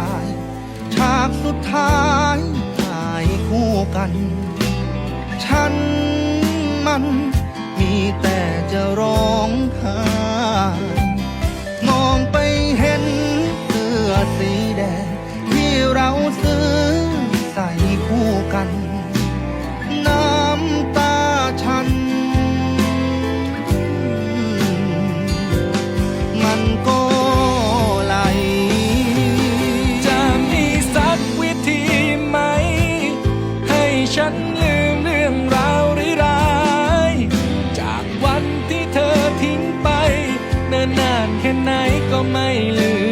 ายฉากสุดท้ายถ่ายคู่กัน ฉันมันมีแต่จะร้องไห้มองไปเห็นเสื้อสีแดงที่เราซื้อ นิ่นนานแค่ไหนก็ไม่ลืม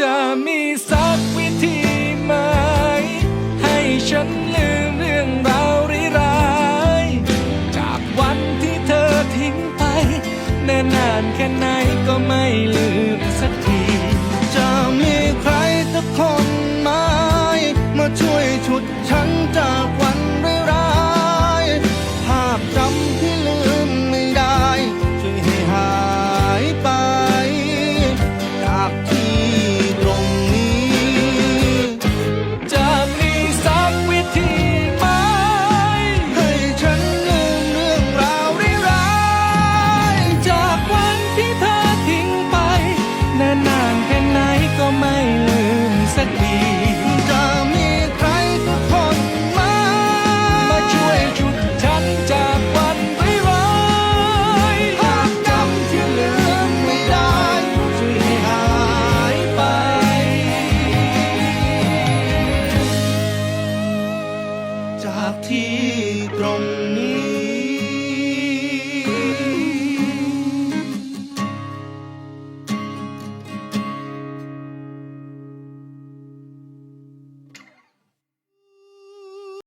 จะมีสักวิธีไหม ให้ฉันลืมเรื่องราวร้ายๆจากวันที่เธอทิ้งไปแน่นานแค่ไหนก็ไม่ลืมากที่ตรงนี้